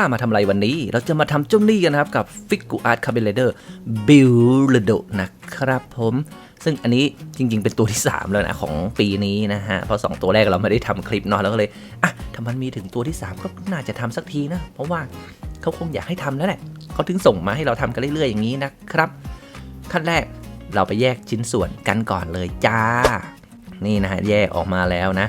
ล้ามาทำอะไรวันนี้ เราจะมาทำเจ้าหนี้กันนะครับกับฟิก u อาร์ตคาเบเลเดอร์บิลลโดนะครับผมซึ่งอันนี้จริงๆ เป็นตัวที่ 3 แล้วนะ ของปีนี้นะฮะ เพราะ 2 ตัวแรกเราไม่ได้ทำคลิปเนาะแล้วก็เลย อะถ้ามันมีถึงตัวที่ 3 ก็น่าจะทำสักทีนะ เพราะว่าเขาคงอยากให้ทำแล้วแหละเขาถึงส่งมาให้เราทำกันเรื่อยๆ อย่างนี้นะครับ ขั้นแรกเราไปแยกชิ้นส่วนกันก่อนเลยจ้า นี่นะฮะ แยกออกมาแล้วนะ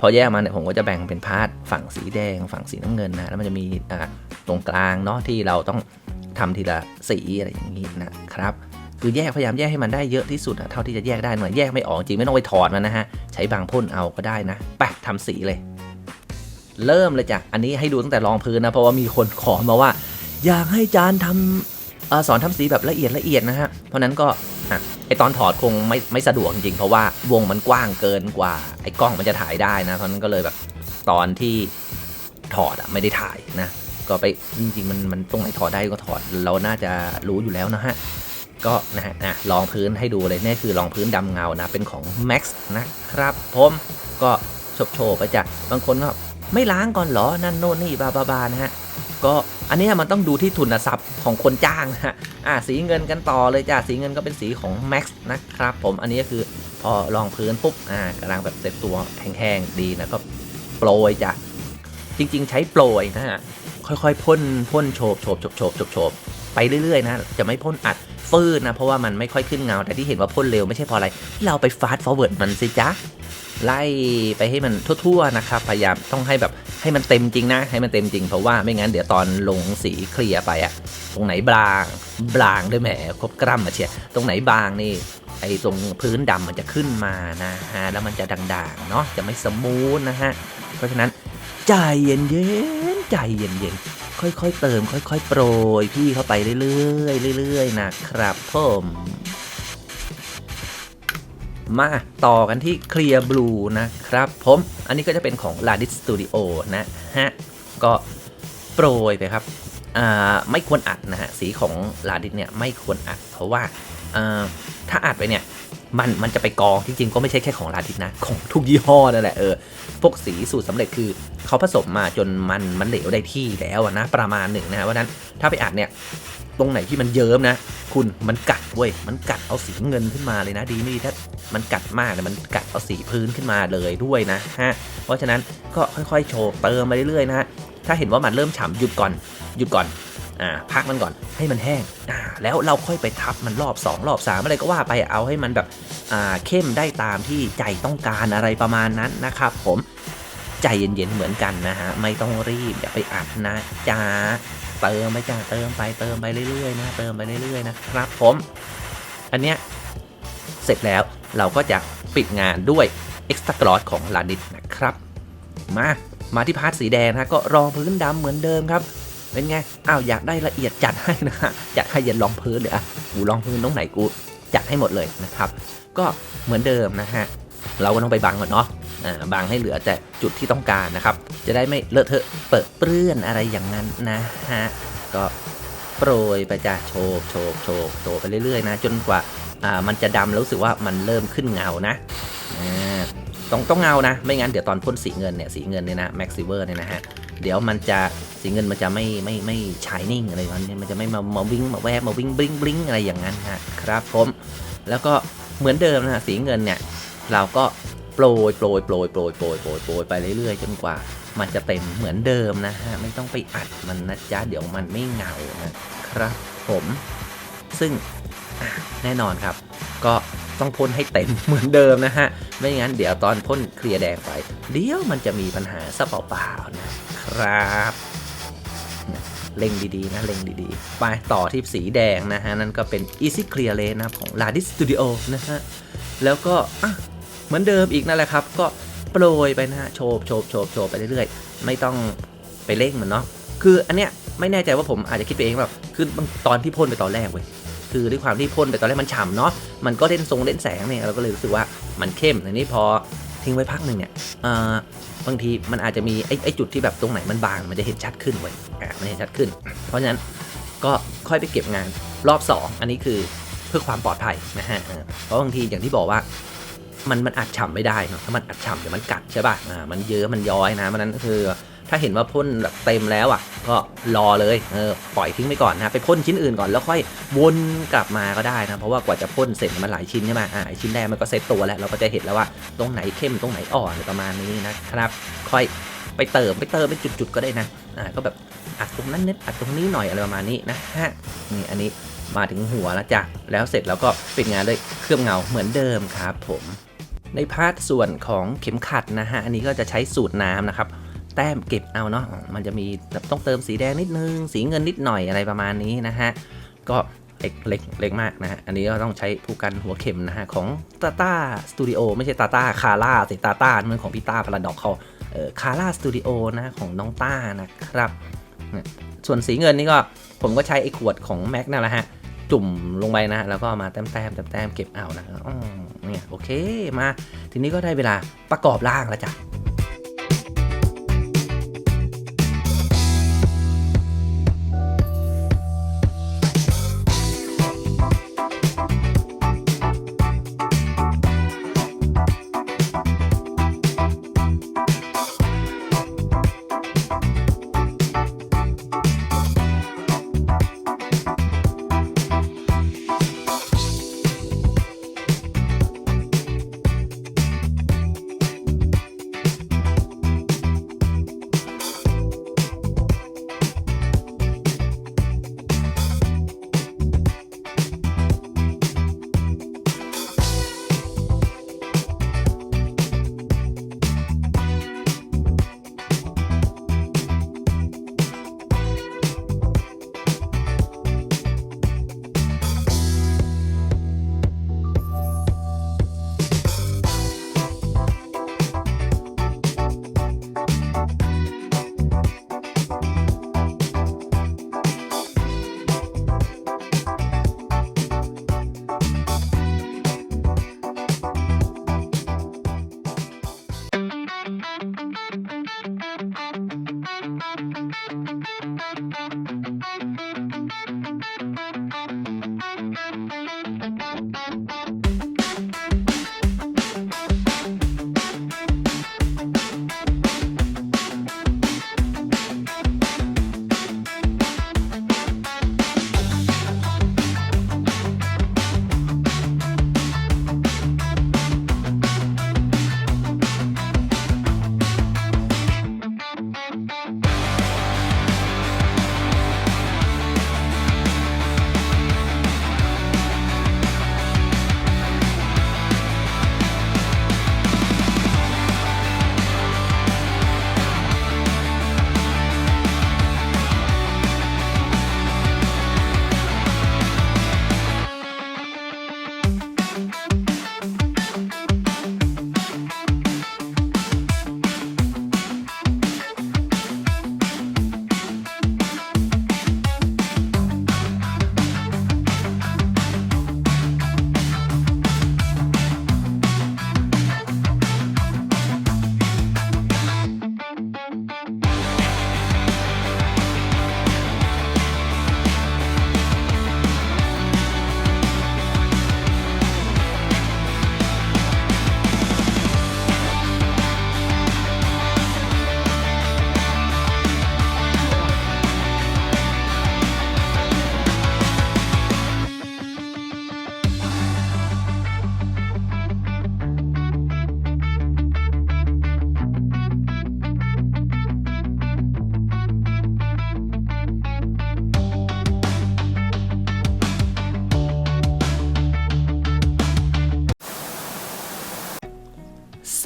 พอแยกมาเนี่ยผมก็จะแบ่งเป็นพาร์ทฝั่งสีแดง ฝั่งสีน้ำเงินนะแล้วมันจะมีอ่าตรงกลางเนาะที่เราต้องทำทีละสีอะไรอย่างนี้นะครับคือแยกพยายามแยกให้มันได้เยอะที่สุดเท่าที่จะแยกได้หน่อยแยกไม่ออกจริงไม่ต้องไปถอดมันนะฮะใช้บางพ่นเอาก็ได้นะไปทำสีเลย เริ่มเลยจ้ะอันนี้ให้ดูตั้งแต่รองพื้นนะเพราะว่ามีคนขอมาว่า อยากให้จานทำอสอนทำสีแบบละเอียดละเอียดนะฮะเพราะนั้นก็ ไอตอนถอดคงไม่ไม่สะดวกจริงๆ เพราะว่าวงมันกว้างเกินกว่า ไอกล้องมันจะถ่ายได้นะเพราะนั้นก็เลยแบบตอนที่ถอดอะไม่ได้ถ่ายนะ ก็ไปจริงๆมันมันตรงไหนถอดได้ก็ถอดเราน่าจะรู้อยู่แล้วนะฮะก็นะฮะนะลองพื้นให้ดูเลยนี่คือรองพื้นดำเงานะเป็นของ Max นะครับผมก็โฉบโฉบไปจ้ะบางคนก็ไม่ล้างก่อนเหรอนั่นโน่นนี่บาบาบานะฮะ ก็อันนี้มันต้องดูที่ทุนทรัพย์ของคนจ้างนะฮะอ่าสีเงินกันต่อเลยจ้ะสีเงินก็เป็นสีของ Max นะครับผมอันนี้ก็คือพอรองพื้นปุ๊บอ่ากำลังแบบเสร็จตัวแห้งๆดีนะก็โปรยจ้ะจริงๆ ใช้โปรยนะฮะค่อยๆพ่นพ่นโฉบโฉบโฉบโฉบโฉบโฉบไปเรื่อยๆนะจะไม่พ่นอัดฟืดนะเพราะว่ามันไม่ค่อยขึ้นเงาแต่ที่เห็นว่าพ่นเร็วไม่ใช่เพราะอะไร เราไปฟาสต์ฟอร์เวิร์ดมันสิจ๊ะ ไล่ไปให้มันทั่วๆนะครับ พยายามต้องให้แบบให้มันเต็มจริงนะ ให้มันเต็มจริงเพราะว่าไม่งั้นเดี๋ยวตอนลงสีเคลียร์ไปอะตรงไหนบางบางด้วยแหมครบกรัมมาเชียตรงไหนบางนี่ไอ้ตรงพื้นดำมันจะขึ้นมานะฮะแล้วมันจะด่างๆเนาะจะไม่สมูทนะฮะเพราะฉะนั้นใจเย็นๆใจเย็นๆค่อยๆเติม ค่อยๆโปรยพี่เข้าไปเรื่อยๆเรื่อยๆนะครับผม มาต่อกันที่ Clear Blue นะครับผมอันนี้ก็จะเป็นของ l a d i s Studio นะฮะ ก็โปรยไปครับไม่ควรอัดนะฮะ สีของ l a d i s เนี่ยไม่ควรอัด เพราะว่าถ้าอัดไปเนี่ยมันมันจะไปกองจริงๆก็ไม่ใช่แค่ของ l a d i s นะ ของทุกยี่ห้อนั่นแหละเออพวกสีสูตรสำเร็จคือเขาผสมมาจนมันมันเหลวได้ที่แล้วนะประมาณหนึ่งนะเพราะนั้นถ้าไปอัดเนี่ย ตรงไหนที่มันเยิ้มนะ คุณมันกัดเว้ยมันกัดเอาสีเงินขึ้นมาเลยนะ ดีไม่ดีถ้ามันกัดมากเนี่ยมันกัดเอาสีพื้นขึ้นมาเลยด้วยนะฮะเพราะฉะนั้นก็ค่อยๆ โชว์เติมมาเรื่อยๆนะฮะถ้าเห็นว่ามันเริ่มฉ่ำหยุดก่อนหยุดก่อนอ่าพักมันก่อนให้มันแห้งอ่าแล้วเราค่อยไปทับมันรอบ 2 รอบ 3 อะไรก็ว่าไปเอาให้มันแบบอ่าเข้มได้ตามที่ใจต้องการอะไรประมาณนั้นนะครับผมใจเย็นๆเหมือนกันนะฮะไม่ต้องรีบอย่าไปอัดนะจ้า เติมไปจ้าเติมไปเติมไปเรื่อยๆนะเติมไปเรื่อยๆนะครับผม อันเนี้ยเสร็จแล้วเราก็จะปิดงานด้วย Extra Gloss ของ l a d i s นะครับ มา มาที่พาร์ทสีแดงนะก็รองพื้นดำเหมือนเดิมครับ เป็นไง อ้าวอยากได้ละเอียดจัดให้นะฮะจัดให้ยันรองพื้นเลยอะกูรองพื้นตรงไหนกูจัดให้หมดเลยนะครับ ก็เหมือนเดิมนะฮะเราก็ต้องไปบังก่อนเนาะ อ่างให้เหลือแต่จุดที่ต้องการนะครับ จะได้ไม่เลอะเทอะเปิดเปื้อนอะไรอย่างนั้นนะฮะก็โปรยไปจ้ะโชกโชกโชกโชกไปเรื่อยๆนะจนกว่ามันจะดำแล้วรู้สึกว่ามันเริ่มขึ้นเงานะต้องต้องเงานะ ไม่งั้นเดี๋ยวตอนพ่นสีเงินเนี่ยสีเงินเนี่ยนะแม็กซิเวอร์เนี่ยนะฮะเดี๋ยวมันจะสีเงินมันจะไม่ไม่ไม่ชายนิ่งอะไรมันมันจะไม่มามาวิ่งมาแวบมาวิ่งบลิงบลิงอะไรอย่างนั้นฮะครับผมแล้วก็เหมือนเดิมนะฮะสีเงินเนี่ยเราก็ โปรยโปรยโปรยโปรยโปรยโปรยโปรยไปเรื่อยๆจนกว่า มันจะเต็มเหมือนเดิมนะฮะไม่ต้องไปอัดมันนะจ๊ะเดี๋ยวมันไม่เงานะครับผม ซึ่งแน่นอนครับ ก็ต้องพ่นให้เต็มเหมือนเดิมนะฮะ ไม่งั้นเดี๋ยวตอนพ่นเคลียร์แดงไป เดี๋ยวมันจะมีปัญหาซะเปล่าๆนะครับเล็งดีๆนะเล็งดีๆ ไปต่อที่สีแดงนะฮะ นั่นก็เป็น Easy Clear Lane นะครับของ l a d i s Studio นะฮะ แล้วก็อะ เหมือนเดิมอีกนั่นแหละครับ ก็โปรยไปนะฮะโชบโชบโชบโชบไปเรื่อยๆ ไม่ต้องไปเร่งมันเนาะคืออันเนี้ยไม่แน่ใจว่าผมอาจจะคิดไปเองแบบคือตอนที่พ่นไปตอนแรกเว้ยคือด้วยความที่พ่นไปตอนแรกมันฉ่ำเนาะมันก็เล่นทรงเล่นแสงเนี่ยเราก็เลยรู้สึกว่ามันเข้มทีนี้พอทิ้งไว้พักหนึ่งเนี่ยบางทีมันอาจจะมีไอ้ไอจุดที่แบบตรงไหนมันบางมันจะเห็นชัดขึ้นเว้ยอะมันเห็นชัดขึ้น เพราะฉะนั้นก็ค่อยไปเก็บงานรอบ 2 อันนี้คือเพื่อความปลอดภัยนะฮะเพราะบางทีอย่างที่บอกว่า มันมันอัดฉ่ำไม่ได้เนาะถ้ามันอัดฉ่ำเดี๋ยวมันกัดใช่ป่ะอ่ามันเยอะมันย้อยนะเพราะฉะนั้นก็คือถ้าเห็นว่าพ่นแบบเต็มแล้วอะ ก็รอเลยเออปล่อยทิ้งไปก่อนนะไปพ่นชิ้นอื่นก่อนแล้วค่อยวนกลับมาก็ได้นะเพราะว่ากว่าจะพ่นเสร็จมันหลายชิ้นใช่ไหมอ่าชิ้นแรกมันก็เซ็ตตัวแล้วเราก็จะเห็นแล้วว่าตรงไหนเข้มตรงไหนอ่อนประมาณนี้นะครับ ค่อยไปเติมไปเติมเป็นจุดๆก็ได้นะอ่าก็แบบอัดตรงนั้นนิดอัดตรงนี้หน่อยอะไรประมาณนี้นะฮะนี่อันนี้มาถึงหัวแล้วจ้ะแล้วเสร็จแล้วก็ปิดงานด้วยเคลือบเงาเหมือนเดิมครับผม ในพาร์ทส่วนของเข็มขัดนะฮะ อันนี้ก็จะใช้สูตรน้ำนะครับ แต้มเก็บเอาเนาะ มันจะมีต้องเติมสีแดงนิดนึง สีเงินนิดหน่อยอะไรประมาณนี้นะฮะ ก็เล็กเล็กเล็กมากนะฮะ อันนี้ก็ต้องใช้ผู้กันหัวเข็มนะฮะ ของ Tata Studio ไม่ใช่ Tata คาร่าสิ Tata เมือนของพี่ต้าพาราดอกเขาเออคาร่าสตูดิโอนะของน้องต้านะครับ ส่วนสีเงินนี่ก็ผมก็ใช้ไอ้ขวดของแม็กนั่นแหละฮะ จุ่มลงไปนะ แล้วก็มาแต้มแต้มแต้มเก็บเอานะอ เนี่ยโอเคมา ทีนี้ก็ได้เวลาประกอบร่างแล้วจ้ะ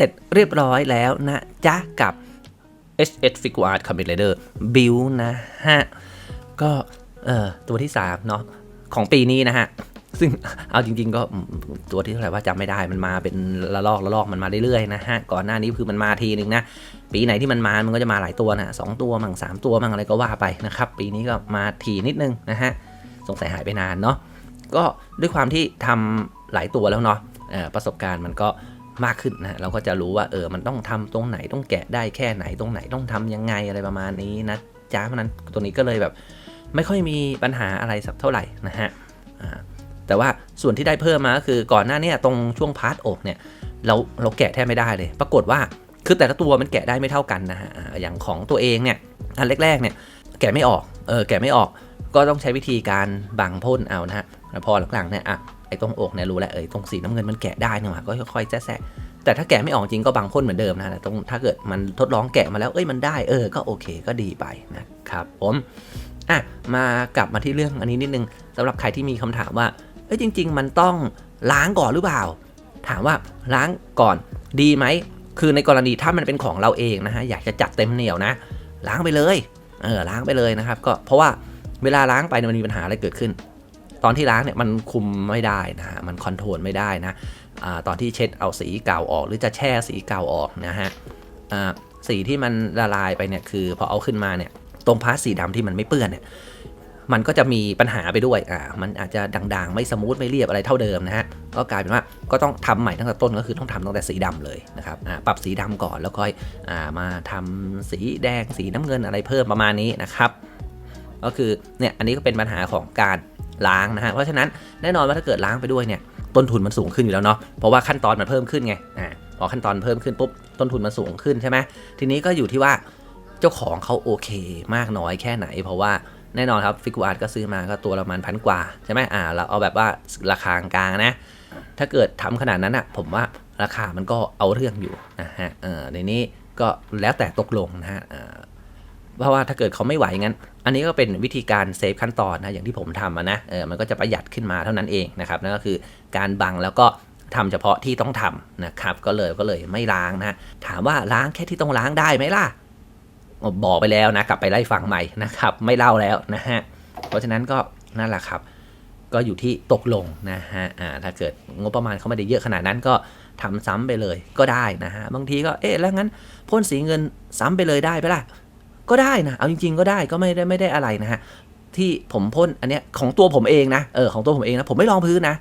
ร็จเรียบร้อยแล้วนะจ๊ะกับ HS Figure Art Comic Rider Build นะฮะ ก็เออตัวที่ 3 เนาะของปีนี้นะฮะ ซึ่งเอาจริง ๆ ก็ตัวที่เท่าไหร่ว่าจำไม่ได้มันมาเป็นละลอกละลอกมันมาเรื่อยๆนะฮะ ก่อนหน้านี้คือมันมาทีนึงนะ ปีไหนที่มันมา มันก็จะมาหลายตัวนะสองตัวมั่งสามตัวมั่งอะไรก็ว่าไปนะครับ ปีนี้ก็มาทีนิดนึงนะฮะ สงสัยหายไปนานเนาะก็ด้วยความที่ทำหลายตัวแล้วเนาะประสบการณ์มันก็ มากขึ้นนะเราก็จะรู้ว่าเออมันต้องทำตรงไหนต้องแกะได้แค่ไหนตรงไหนต้องทำยังไงอะไรประมาณนี้นะจ้าเพราะนั้นตัวนี้ก็เลยแบบ ไม่ค่อยมีปัญหาอะไรสักเท่าไหร่นะฮะแต่ว่าส่วนที่ได้เพิ่มมาก็คือก่อนหน้านี้ตรงช่วงพาร์ทอกเนี่ยเราเราแกะแทบไม่ได้เลย ปรากฏว่าคือแต่ละตัวมันแกะได้ไม่เท่ากันนะฮะอย่างของตัวเองเนี่ยอันแรกๆเนี่ยแกะไม่ออกเออแกะไม่ออกก็ต้องใช้วิธีการบังพ่นเอานะฮะแล้วพอหลังๆเนี่ยอะ อ้ตรงอกเนี่ยรู้แล้วเออตรงสีน้ำเงินมันแกะได้เนี่ยว่ะก็ค่อยๆแซะแต่ถ้าแกะไม่ออกจริงก็บังพ่นเหมือนเดิมนะแต่ต้องถ้าเกิดมันทดลองแกะมาแล้วเอ้ยมันได้เออก็โอเคก็ดีไปนะครับผมอะมากลับมาที่เรื่องอันนี้นิดนึงสำหรับใครที่มีคำถามว่าเอ้ยจริง ๆ มันต้องล้างก่อนหรือเปล่า ถามว่าล้างก่อนดีไหมคือในกรณีถ้ามันเป็นของเราเองนะฮะอยากจะจัดเต็มเหนียวนะ ล้างไปเลยเออล้างไปเลยนะครับ ก็เพราะว่าเวลาล้างไปมันมีปัญหาอะไรเกิดขึ้น ตอนที่ล้างเนี่ยมันคุมไม่ได้นะฮะมันคอนโทรลไม่ได้นะอ่าตอนที่เช็ดเอาสีเก่าออก หรือจะแช่สีเก่าออกนะฮะอ่าสีที่มันละลายไปเนี่ยคือพอเอาขึ้นมาเนี่ยตรงพาร์ทสีดำที่มันไม่เปื้อนเนี่ยมันก็จะมีปัญหาไปด้วย อ่า มันอาจจะด่างๆ ไม่สมูท ไม่เรียบอะไรเท่าเดิมนะฮะ ก็กลายเป็นว่าก็ต้องทำใหม่ตั้งแต่ต้นก็คือต้องทำตั้งแต่สีดำเลยนะครับ อ่า ปรับสีดำก่อนแล้วค่อย อ่า มาทำสีแดง สีน้ำเงินอะไรเพิ่มประมาณนี้นะครับ ก็คือ เนี่ย อันนี้ก็เป็นปัญหาของการ ล้างนะฮะเพราะฉะนั้นแน่นอนว่าถ้าเกิดล้างไปด้วยเนี่ยต้นทุนมันสูงขึ้นอยู่แล้วเนาะเพราะว่าขั้นตอนมันเพิ่มขึ้นไงอ่าพอขั้นตอนเพิ่มขึ้นปุ๊บต้นทุนมันสูงขึ้นใช่ไหมทีนี้ก็อยู่ที่ว่าเจ้าของเขาโอเคมากน้อยแค่ไหน เพราะว่าแน่นอนครับฟิกอาร์ตก็ซื้อมาก็ตัวละประมาณพันกว่าใช่ไหมอ่าเราเอาแบบว่าราคากลางนะ ถ้าเกิดทำขนาดนั้นอะผมว่าราคามันก็เอาเรื่องอยู่นะฮะเออในนี้ก็แล้วแต่ตกลงนะฮะ เพราะว่าถ้าเกิดเขาไม่ไหวงั้น อันนี้ก็เป็นวิธีการเซฟขั้นตอนนะอย่างที่ผมทำนะเออมันก็จะประหยัดขึ้นมาเท่านั้นเองนะครับนั่นก็คือการบังแล้วก็ทำเฉพาะที่ต้องทำนะครับก็เลยก็เลยไม่ล้างนะถามว่าล้างแค่ที่ต้องล้างได้ไหมล่ะบอกไปแล้วนะกลับไปไล่ฟังใหม่นะครับ ไม่เล่าแล้วนะฮะเพราะฉะนั้นก็นั่นแหละครับ ก็อยู่ที่ตกลงนะฮะอ่าถ้าเกิดงบประมาณเขาไม่ได้เยอะขนาดนั้นก็ทำซ้ำไปเลยก็ได้นะฮะบางทีก็เอ๊ะแล้วงั้นพ่นสีเงินซ้ำไปเลยได้ไหมล่ะ ก็ได้นะ เอาจริง ๆ ก็ได้ก็ไม่ได้ไม่ได้อะไรนะฮะ ที่ผมพ่นอันเนี้ยของตัวผมเองนะ เออของตัวผมเองนะ ผมไม่ลองพื้นนะ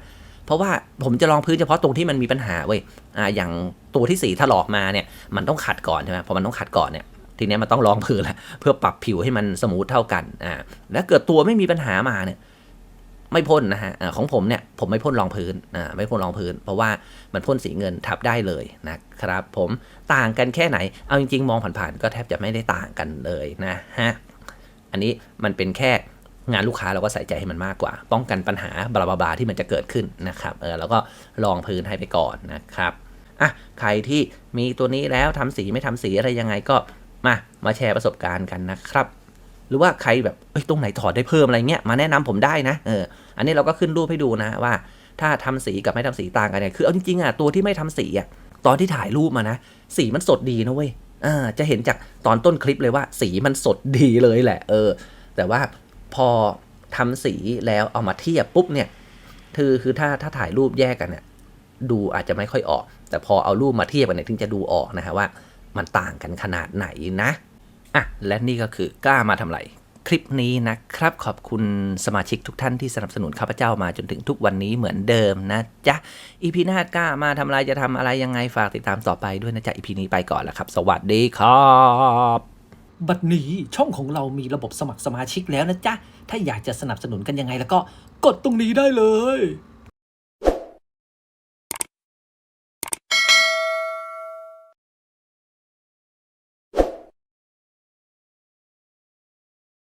เพราะว่าผมจะลองพื้นเฉพาะตรงที่มันมีปัญหาเว้ย อ่า อย่างตัวที่สีถลอกมาเนี่ย มันต้องขัดก่อนใช่ไหมพอมันต้องขัดก่อนเนี่ย ทีเนี้ยมันต้องลองพื้นแหละเพื่อปรับผิวให้มันสมูทเท่ากัน อ่า แล้วเกิดตัวไม่มีปัญหามาเนี่ย ไม่พ่นนะฮะของผมเนี่ยผมไม่พ่นรองพื้นอ่าไม่พ่นรองพื้น เพราะว่ามันพ่นสีเงินทับได้เลยนะครับผมต่างกันแค่ไหน เอาจริงๆ มองผ่านๆก็แทบจะไม่ได้ต่างกันเลยนะฮะอันนี้มันเป็นแค่งานลูกค้าเราก็ใส่ใจให้มันมากกว่า ป้องกันปัญหาบลาบลาที่มันจะเกิดขึ้นนะครับเออแล้วก็ลองพื้นให้ไปก่อนนะครับอะใครที่มีตัวนี้แล้วทำสีไม่ทำสีอะไรยังไงก็มามาแชร์ประสบการณ์กันนะครับ หรือว่าใครแบบเอ้ยตรงไหนถอดได้เพิ่มอะไรเงี้ยมาแนะนำผมได้นะเอออันนี้เราก็ขึ้นรูปให้ดูนะว่า ถ้าทำสีกับไม่ทำสีต่างกันเนี่ยคือเอาจริงๆอะตัวที่ไม่ทำสีอะตอนที่ถ่ายรูปมานะ สีมันสดดีนะเว้ยอ่าจะเห็นจากตอนต้นคลิปเลยว่า สีมันสดดีเลยแหละ เออ แต่ว่าพอทำสีแล้วเอามาเทียบปุ๊บเนี่ยคือคือถ้าถ้าถ่ายรูปแยกกันเนี่ยดูอาจจะไม่ค่อยออก แต่พอเอารูปมาเทียบกันเนี่ยถึงจะดูออกนะฮะว่า มันต่างกันขนาดไหนนะ อะและนี่ก็คือกล้ามาทำไรคลิปนี้นะครับขอบคุณสมาชิกทุกท่านที่สนับสนุนข้าพเจ้ามาจนถึงทุกวันนี้เหมือนเดิมนะจ๊ะอีพีหน้ากล้ามาทำอะไรจะทำอะไรยังไงฝากติดตามต่อไปด้วยนะจ๊ะอีพีนี้ไปก่อนแล้วครับ สวัสดีครับบัดนี้ช่องของเรามีระบบสมัครสมาชิกแล้วนะจ๊ะถ้าอยากจะสนับสนุนกันยังไงแล้วก็กดตรงนี้ได้เลย